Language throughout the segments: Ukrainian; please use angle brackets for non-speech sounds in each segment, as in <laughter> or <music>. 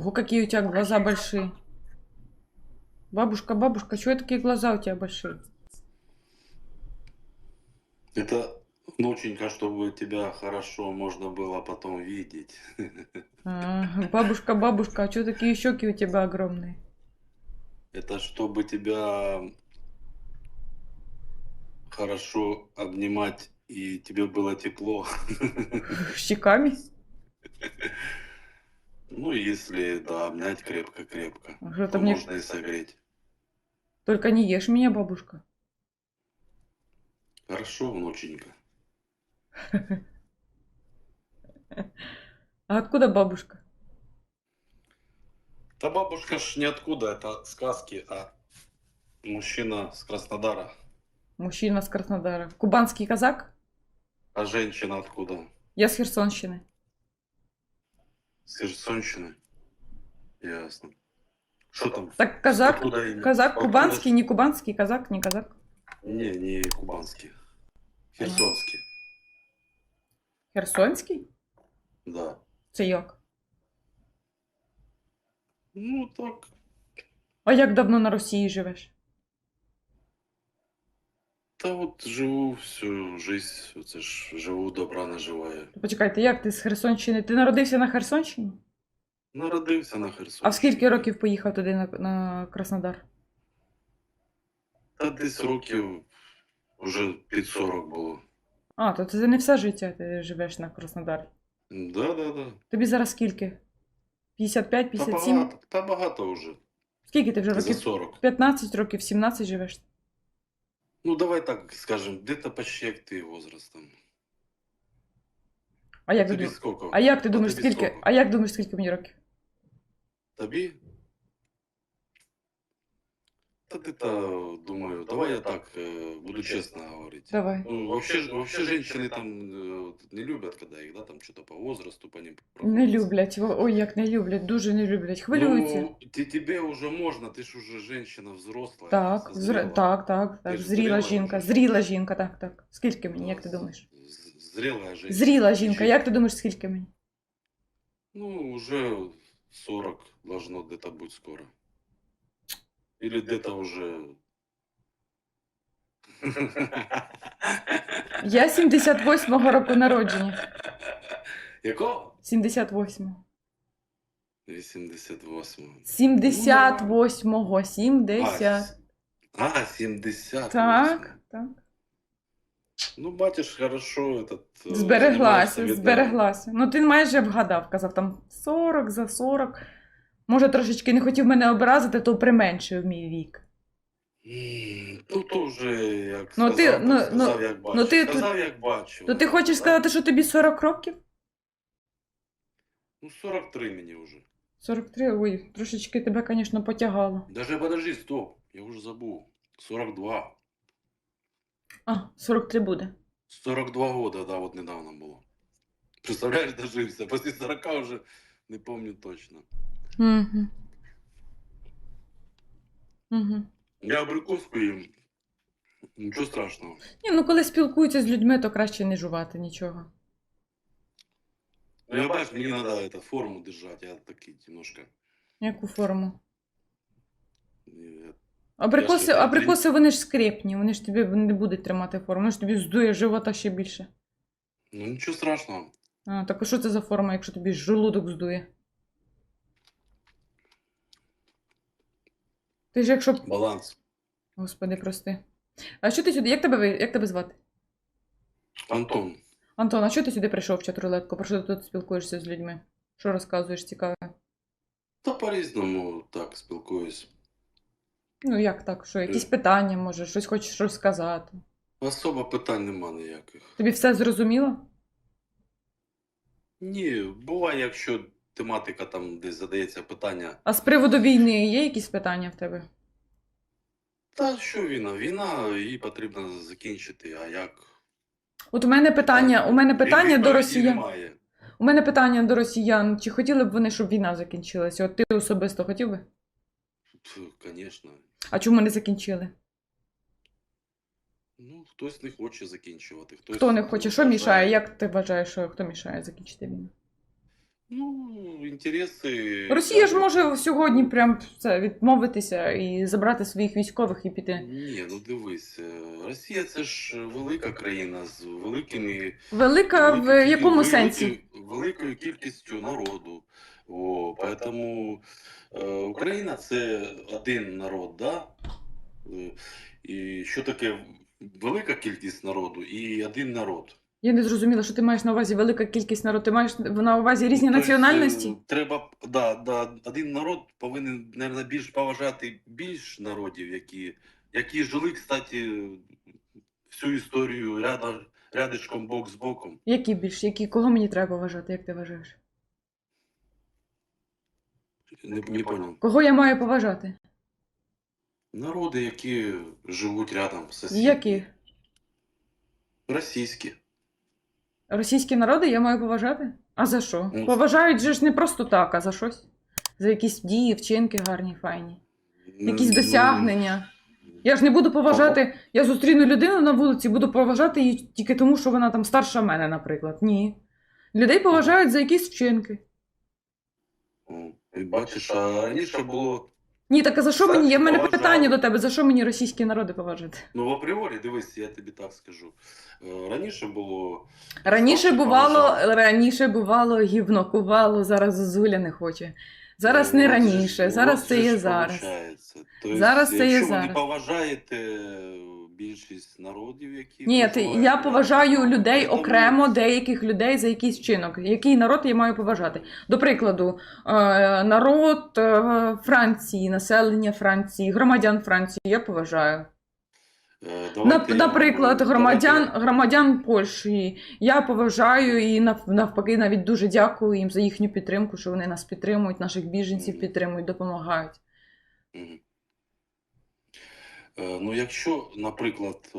Ого, какие у тебя глаза большие. Бабушка, бабушка, чего такие глаза у тебя большие? Это, внученька, чтобы тебя хорошо можно было потом видеть. <laughs> А, бабушка, бабушка, а что такие щеки у тебя огромные? Это чтобы тебя хорошо обнимать и тебе было тепло. <laughs> Щеками? Ну, если, да, обнять крепко-крепко. Что-то то мне... можно и согреть. Только не ешь меня, бабушка. Хорошо, внученька. <laughs> А откуда бабушка? Да бабушка ж ниоткуда, это сказки, а мужчина с Краснодара. Мужчина с Краснодара. Кубанский казак? А женщина откуда? Я с Херсонщины. Херсонщины? Ясно. Что там? Так казак, Откуда имя? казак Откуда кубанский, не кубанский, казак, не казак. Не, не кубанский. Херсонский. Херсонський? Да. Це як? Ну так. А як давно на Росії живеш? Та от живу всю жизнь, це ж живу, добра наживаю. Почекайте, як ти з Херсонщини? Ти народився на Херсонщині? Народився на Херсоні. А в скільки років поїхав туди на, на Краснодар? Та десь років вже під 40 було. А, то це не все життя ти живеш на Краснодарі. Да, да, да. Тобі зараз скільки? 55, Та 57? багато, та багато вже. Скільки ти вже За років? 40. 15 років, 17 живеш? Ну, давай так скажем, где-то почти як ти возрастом. А як ти, Тобі дум- скільки? а як ти думаєш, тобі скільки? скільки? А як думаєш, скільки мені років? Тобі? Та ти та, думаю, давай я так э, буду честно говорить. Давай. Ну, вообще, ж- вообще женщины там э, не любят, когда их, да, там что-то по возрасту по ним Не проходится. люблять. О- Ой, як не люблять, дуже не люблять. Хвилюються. Ну, те- тебе уже можно, ты ж уже женщина взрослая. так, зр... созрела. так, так, так. ж Зріла зріла жінка, вже. зріла жінка, так, так. Скільки мені, Да, як ти думаєш? з- Зрелая женщина. Зріла жінка, як ти думаєш, скільки мені? Ну, уже 40 должно где-то быть скоро. Или где-то уже... Я 78-го року народження. Якого? 78-го. 88. 78-го, 70. А, 70. Так, так. Ну, батюш, хорошо этот... э, Збереглася, збереглася. Ну ти майже вгадав, казав там 40 за 40. Може, трошечки не хотів мене образити, то применшив мій вік. Тут уже, як Ну, сказав, ти- так ну, сказав, ну, як бачу. ну, ти сказав, як бачу. То ти хочеш Так. сказати, що тобі 40 років? Ну, 43 мені вже. 43, ой, трошечки тебе, звісно, потягало. Даже подожди, стоп, я уже забув. 42. А, 43 буде. 42 года, да, вот недавно було. Представляєш, дожився. Після 40 вже не помню точно. Угу. Угу. Я абрикоску їм. Нічого страшного. Ні, ну коли спілкуються з людьми, то краще не жувати нічого. Ну, я бачу, мені треба это, форму держати, я такий немножко. Яку форму? е, Абрикоси, Я ж- абрикоси вони ж скрепні, вони ж тобі не будуть тримати форму, вони ж тобі здує живота ще більше. Ну нічого страшного. А, так а що це за форма, якщо тобі желудок здує? Ти ж якщо. Баланс. Господи, прости. А що ти сюди? Як тебе, ви- як тебе звати? Антон, Антон, а що ти сюди прийшов в чат-рулетку? Про що ти тут спілкуєшся з людьми? Що розказуєш цікаве? та по-різному так спілкуюсь. Ну як так? Що, якісь питання, може, щось хочеш розказати? Особо питань нема ніяких. Тобі все зрозуміло? Ні, буває, якщо тематика там десь задається питання. А з приводу війни є якісь питання в тебе? Та що війна? Війна, її потрібно закінчити, а як? От у мене питання, у мене питання до росіян. Немає. У мене питання до росіян. Чи хотіли б вони, щоб війна закінчилася? От ти особисто хотів би? Звісно. А чому не закінчили? Ну, хтось не хоче закінчувати. Хтось Хто не хоче? Що вважає- мішає? Як ти вважаєш, що хто мішає закінчити війну? Ну, інтереси. Росія ж може сьогодні прям це відмовитися і забрати своїх військових і піти. Ні, ну дивись, е, Росія це ж велика країна з великими Велика в якому великою- сенсі? Великою кількістю народу. О, поэтому е, Україна це один народ, да? Е, І що таке велика кількість народу і один народ. Я не зрозуміла, що ти маєш на увазі велика кількість народу. Ти маєш на увазі різні Тобто, національності? е, Треба, да, да, один народ повинен, мабуть, більш поважати більш народів, які, які жили, кстати, всю історію рядом, рядишком бок з боком. Які більш? Які кого мені треба поважати, як ти вважаєш? Не, не понял. Кого я маю поважати? Народи, які живуть рядом з. Які? Російські. Російські народи я маю поважати? А за що? Ну, Поважають же ж не просто так, а за щось. За якісь дії, вчинки гарні, файні. Якісь Ну, досягнення. Я ж не буду поважати. Я зустріну людину на вулиці, буду поважати її тільки тому, що вона там старша мене, наприклад. Ні. Людей поважають за якісь вчинки. Ну, Бачиш, а раніше було Ні, так а за що мені? Я в мене Поважаю. питання до тебе, за що мені російські народи поважати? Ну, в апріорі, дивись, я тобі так скажу. Е, Раніше було. Раніше бувало, поважали. раніше бувало гівно кувало, зараз Зозуля не хоче. Зараз Ну, не раніше, зараз це є зараз. Зараз це є якщо ви зараз. поважаєте більшість народів, які. Ні, ти, я поважаю людей тому- окремо, деяких людей за якийсь вчинок. Який народ я маю поважати? До прикладу, е, народ е, Франції, населення Франції, громадян Франції я поважаю. Е, давайте- Наприклад, громадян, давайте- громадян Польщі я поважаю і навпаки навіть дуже дякую їм за їхню підтримку, що вони нас підтримують, наших біженців підтримують, допомагають. Е, Ну, якщо, наприклад, е,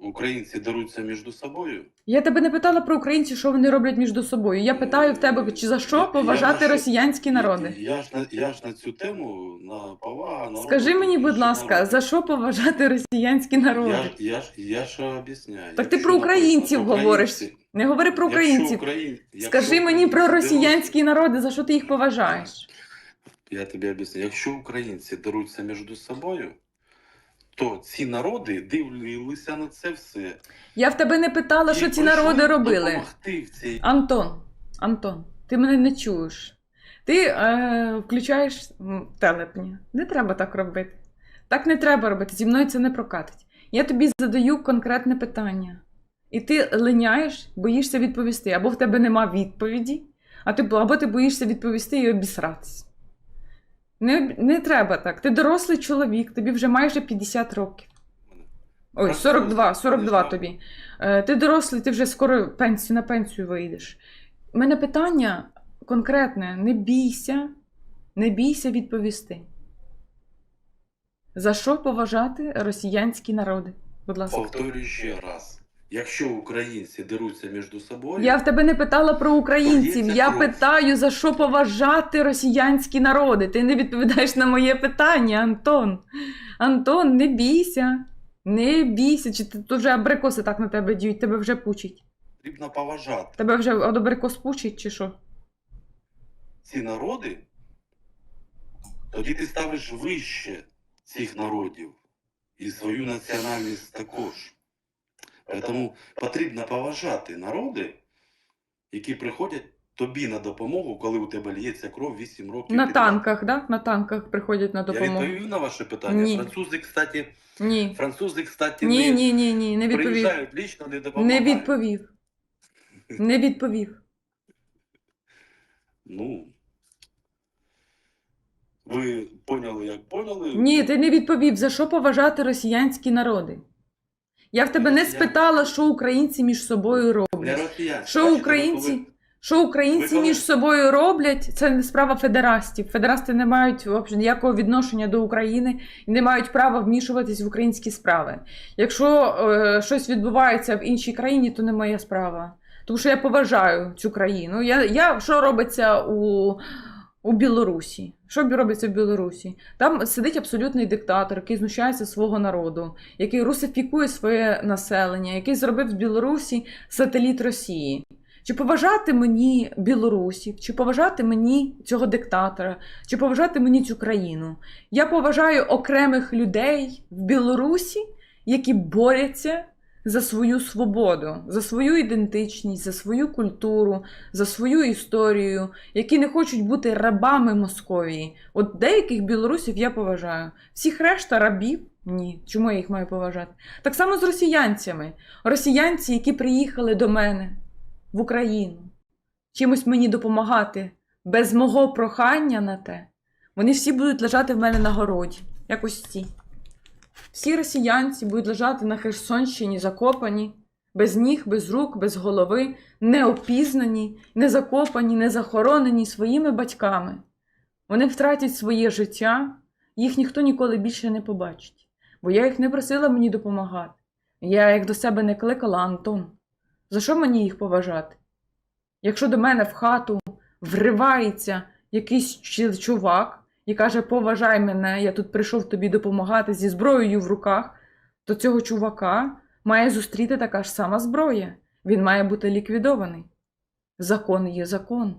українці деруться між собою, Я тебе не питала про українців, що вони роблять між собою. Я питаю в тебе, чи за що Я- я поважати що- росіянські народи. Я ж на я ж на цю тему на повага народу, Скажи мені, будь ласка, народи. за що поважати росіянські я, народи? ж- я ж я ж об'ясняю. Так ти про українців говориш. Не говори про якщо українців. Україн- якщо Скажи мені про росіянські народи, за що ти їх поважаєш? Я тобі об'ясню. Якщо українці деруться між собою, то ці народи дивилися на це все. Я в тебе не питала, І що ці прийшли народи робили. допомогти в цій Антон, Антон, ти мене не чуєш. Ти е, включаєш м, телепні. Не треба так робити. Так не треба робити. Зі мною це не прокатить. Я тобі задаю конкретне питання. І ти линяєш, боїшся відповісти. Або в тебе нема відповіді, а ти, або ти боїшся відповісти і обісратися. Не, не треба так. Ти дорослий чоловік, тобі вже майже 50 років. Ой, 42, 42 тобі. Е, ти дорослий, ти вже скоро пенсію, на пенсію вийдеш. У мене питання конкретне: не бійся, не бійся відповісти. За що поважати росіянські народи? Будь ласка. Повторюю ще раз. Якщо українці деруться між собою, Я в тебе не питала про українців. Я кров. питаю, за що поважати росіянські народи. Ти не відповідаєш на моє питання, Антон. Антон, не бійся. Не бійся. Чи ти тут вже абрикоси так на тебе діють, тебе вже пучить. потрібно поважати Тебе вже од абрикос пучить, чи що? ці народи, тоді ти ставиш вище цих народів і свою національність також. Тому потрібно поважати народи, які приходять тобі на допомогу, коли у тебе лється кров 8 років. На танках, да? На танках приходять на допомогу. Я відповів на ваше питання. Ні. Французи, кстати, Ні. французи, кстати, Ні, не ні, ні, ні, не відповів. приїжджають лічно, не Не відповів. Не відповів. <laughs> Ну. Ви поняли, як поняли? Ні, ти не відповів, за що поважати росіянські народи. Я в тебе не спитала, що українці між собою роблять. Що українці, що українці між собою роблять, це не справа федерастів. Федерасти не мають взагалі ніякого відношення до України і не мають права вмішуватись в українські справи. Якщо е, щось відбувається в іншій країні, то не моя справа. Тому що я поважаю цю країну. Я, я що робиться у, у Білорусі? Що робиться в Білорусі? Там сидить абсолютний диктатор, який знущається свого народу, який русифікує своє населення, який зробив з Білорусі сателіт Росії. Чи поважати мені білорусів, чи поважати мені цього диктатора, чи поважати мені цю країну? Я поважаю окремих людей в Білорусі, які борються за свою свободу, за свою ідентичність, за свою культуру, за свою історію, які не хочуть бути рабами Московії. От деяких білорусів я поважаю. Всіх решта рабів ні. Чому я їх маю поважати? Так само з росіянцями. Росіянці, які приїхали до мене в Україну, чимось мені допомагати без мого прохання на те, вони всі будуть лежати в мене на городі, як ось ці. Всі росіянці будуть лежати на Херсонщині закопані, без ніг, без рук, без голови, не опізнані, не закопані, не захоронені своїми батьками. Вони втратять своє життя, їх ніхто ніколи більше не побачить. Бо я їх не просила мені допомагати. Я їх до себе не кликала, Антон. За що мені їх поважати? Якщо до мене в хату вривається якийсь чувак і каже, поважай мене, я тут прийшов тобі допомагати зі зброєю в руках, то цього чувака має зустріти така ж сама зброя. Він має бути ліквідований. Закон є закон.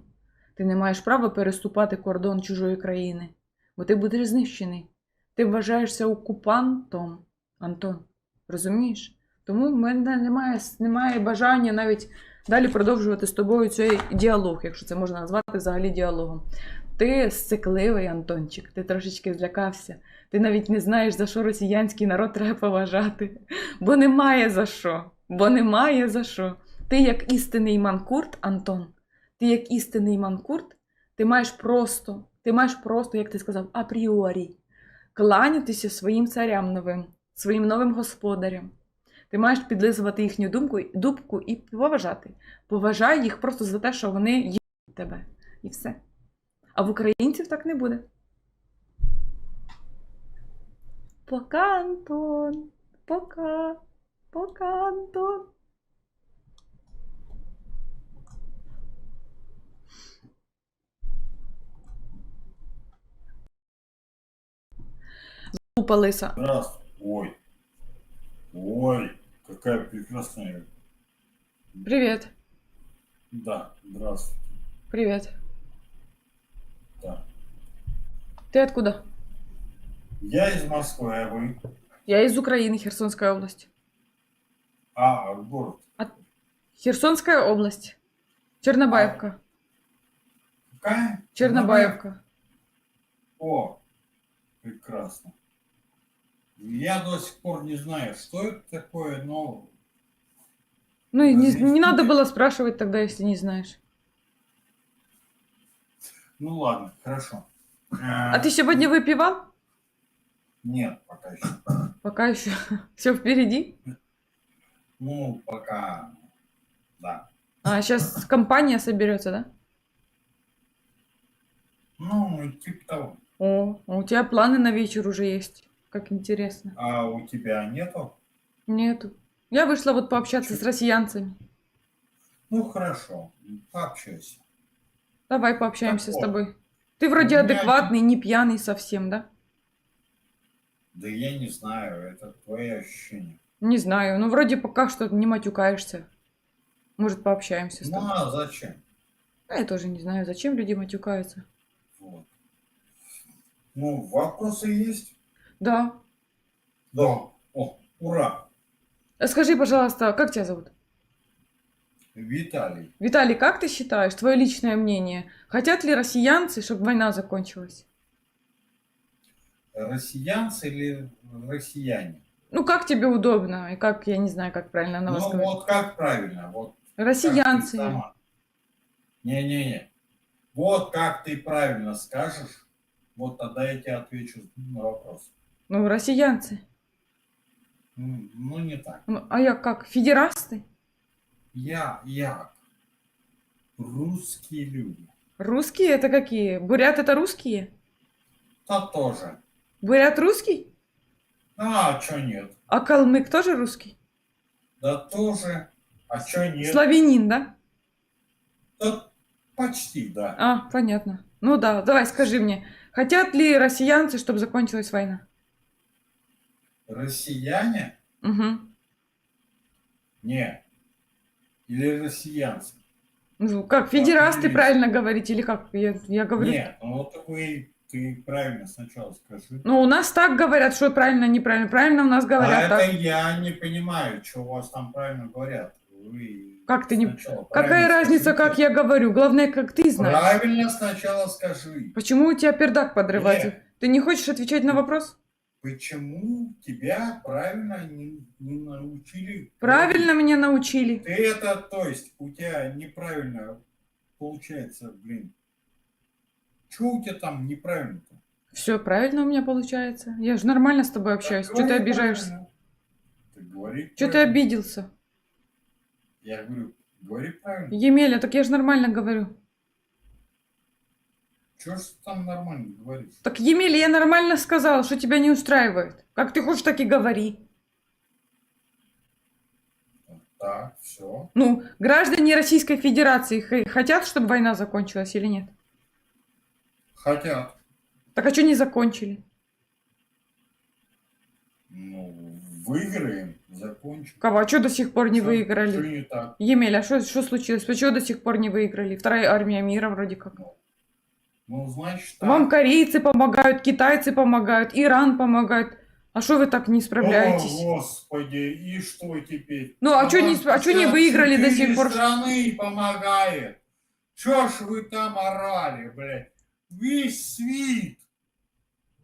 Ти не маєш права переступати кордон чужої країни, бо ти будеш знищений. Ти вважаєшся окупантом, Антон. Розумієш? Тому в мене немає, немає бажання навіть далі продовжувати з тобою цей діалог, якщо це можна назвати взагалі діалогом. Ти сцикливий, Антончик, ти трошечки злякався. Ти навіть не знаєш, за що росіянський народ треба поважати. Бо немає за що. Бо немає за що. Ти як істинний манкурт, Антон, ти як істинний манкурт, ти маєш просто, ти маєш просто, як ти сказав, апріорі кланятися своїм царям новим, своїм новим господарям. Ти маєш підлизувати їхню думку, дубку і поважати. Поважай їх просто за те, що вони є тебе. І все. А в українців так не буде. Пока, Антон. Пока. Пока, Антон. Глупа лиса. Здравствуй. Ой. Ой, какая прекрасная. Привет. Да, здравствуйте. Привет. Да. Ты откуда? Я из Москвы, а вы? Я из Украины, Херсонская область. А, город. Херсонская область. Чернобаевка. Какая? Чернобаевка. О, прекрасно. Я до сих пор не знаю, что это такое, но Ну не, не надо было спрашивать тогда, если не знаешь. Ну ладно, хорошо. А ты сегодня выпивал? Нет, пока еще. Пока еще. <laughs> Все впереди. Ну, пока, да. А сейчас компания соберется, да? Ну, типа того. О, у тебя планы на вечер уже есть. Как интересно. А у тебя нету? Нету. Я вышла вот пообщаться с россиянцами. Ну, хорошо, пообщайся. Давай пообщаемся с Так вот. тобой. Ты вроде меня- адекватный, не пьяный совсем, да? Да я не знаю, это твои ощущения. Не знаю. Ну, вроде пока что не матюкаешься. Может, пообщаемся с Ну, тобой. а зачем? А я тоже не знаю, зачем люди матюкаются. Вот. Ну, вопросы есть? Да. Да. О, ура! Скажи, пожалуйста, как тебя зовут? Виталий. Виталий, как ты считаешь, твое личное мнение, хотят ли россиянцы, чтобы война закончилась? Россиянцы или россияне? Ну, как тебе удобно, и как, я не знаю, как правильно на вас ну, говорить. вот как правильно? Вот Россиянцы. Не-не-не. Вот как ты правильно скажешь, вот тогда я тебе отвечу на вопрос. Ну, россиянцы. Ну, не так. Ну, а я как, федерасты? Я, я. Русские люди. Русские это какие? Бурят это русские? Да тоже. Бурят русский? А, чё нет? А калмык тоже русский? Да тоже. А чё нет? Славянин, да? Да почти, да. А, понятно. Ну да, давай скажи мне, хотят ли россиянцы, чтобы закончилась война? Россияне? Угу. Не. Или россиянцы? Ну, как, федерасты есть. правильно говорить, или как? Я, я говорю... Нет, ну вот такой ты правильно сначала скажи. Ну, у нас так говорят, что правильно, неправильно. Правильно у нас говорят а так. это я не понимаю, что у вас там правильно говорят. Вы Как ты не- Какая разница, скажите. как я говорю? Главное, как ты знаешь. Правильно сначала скажи. Почему у тебя пердак подрывается? Нет. Ты не хочешь отвечать на вопрос? Почему тебя правильно не, не научили? Правильно меня научили. Ты это, то есть, у тебя неправильно получается, блин. Что у тебя там неправильно-то? Все правильно у меня получается. Я же нормально с тобой общаюсь. Что ты обижаешься? Ты говори Что ты обиделся? Я говорю, говори правильно. Емеля, так я же нормально говорю. Что ж ты там нормально говоришь? Так, Емеля, я нормально сказала, что тебя не устраивает. Как ты хочешь, так и говори. Так, все. Ну, граждане Российской Федерации хотят, чтобы война закончилась или нет? Хотят. Так а что не закончили? Ну, выиграем, закончим. Кого? А что до сих пор не Что выиграли? не так? Емеля, а что что случилось? Почему до сих пор не выиграли? Вторая армия мира вроде как. Ну, значит, так. Вам корейцы помогают, китайцы помогают, Иран помогает. А что вы так не справляетесь? О, господи, и что теперь? Ну, а чё не вам сп- а не выиграли до сих 54 пор? страны помогает. Чё ж вы там орали, блядь? Весь свит.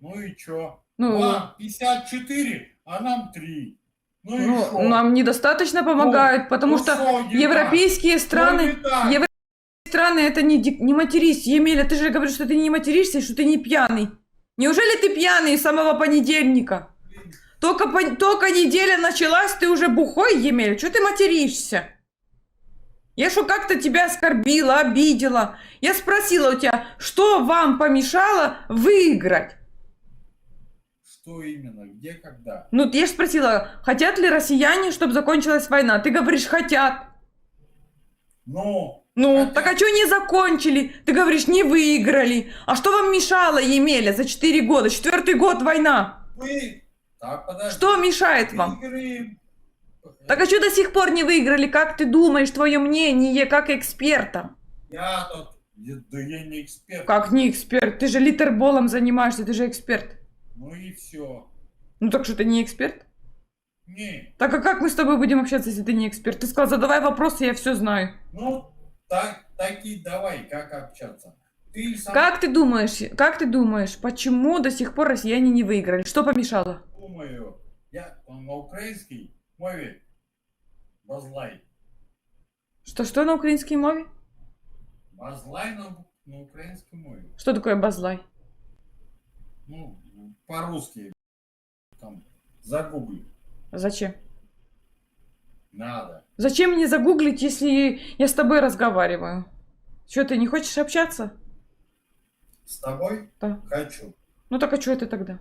Ну и чё? Ну, Вам 54, а нам 3. Ну и ну, шо? нам недостаточно помогают, потому Ну, что не так? европейские страны, не? Евро- страны это не, не матерись. Емеля, ты же говоришь, что ты не материшься и что ты не пьяный. Неужели ты пьяный с самого понедельника? Только, только неделя началась, ты уже бухой, Емеля? Что ты материшься? Я что, как-то тебя оскорбила, обидела? Я спросила у тебя, что вам помешало выиграть? Что именно? Где, когда? Ну, я же спросила, хотят ли россияне, чтобы закончилась война? Ты говоришь, хотят. Ну, Ну, так а что не закончили? Ты говоришь, не выиграли. А что вам мешало, Емеля, за 4 года? Четвертый год война. вы... Так, подожди. Что мешает вам? Выиграем. Так а что до сих пор не выиграли? Как ты думаешь, твое мнение, как эксперта? Я тут... Да я не эксперт. Как не эксперт? Ты же литерболом занимаешься, ты же эксперт. Ну и все. Ну так что ты не эксперт? Не, Так а как мы с тобой будем общаться, если ты не эксперт? Ты сказал, задавай вопросы, я все знаю. ну так, таки давай, как общаться. Ты сам Как ты думаешь, как ты думаешь, почему до сих пор россияне не выиграли? Что помешало? думаю, я на украинский мове базлай. Что-что на украинской мове? Базлай на, на украинской мове. Что такое базлай? Ну, по-русски. Там, загугли. Зачем? Надо. Зачем мне загуглить, если я с тобой разговариваю? Что, ты не хочешь общаться? С тобой Да. хочу. Ну так а что это тогда?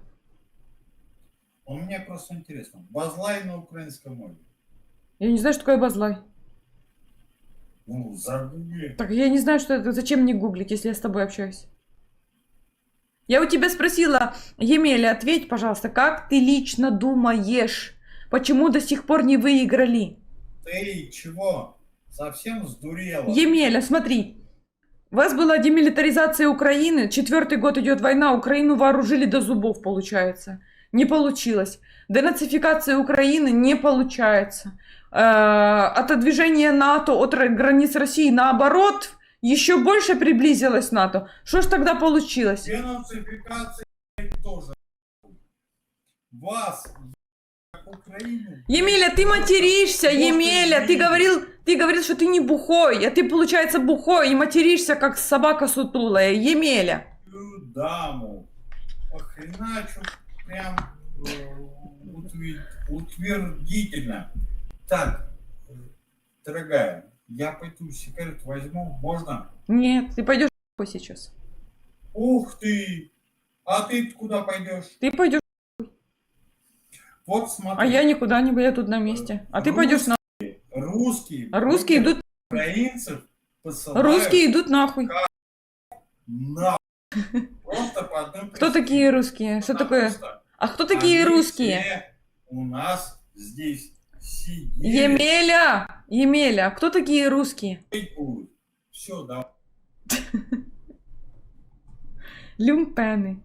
У меня просто интересно. Базлай на украинском мове. Я не знаю, что такое базлай. Ну, загугли. Так я не знаю, что это. Зачем мне гуглить, если я с тобой общаюсь? Я у тебя спросила, Емеля, ответь, пожалуйста, как ты лично думаешь, почему до сих пор не выиграли? Ты чего? Совсем сдурела? Емеля, смотри. У вас была демилитаризация Украины, четвертый год идет война, Украину вооружили до зубов, получается. Не получилось. Денацификация Украины не получается. Э, Отодвижение НАТО от ра- границ России, наоборот, еще больше приблизилось НАТО. Что ж тогда получилось? Денацификация тоже. Вас. Емеля, ты материшься, Емеля, ты говорил, ты говорил, что ты не бухой, а ты, получается, бухой и материшься, как собака сутулая. Емеля. Даму похреначу прям э, утвер- утвердительно. Так, дорогая, я пойду сигарет возьму, можно? Нет, ты пойдешь сейчас. Ух ты! А ты куда пойдешь? Ты пойдешь, Вот смотри. а я никуда не я тут на месте. А ты пойдешь на... Русские. Русские идут, Украинцев посылают русские идут нахуй. на. Просто по одной Кто такие русские? Что такое? А кто такие русские? У нас здесь сидели. Емеля! Емеля, а кто такие русские? Все, да. Люмпени.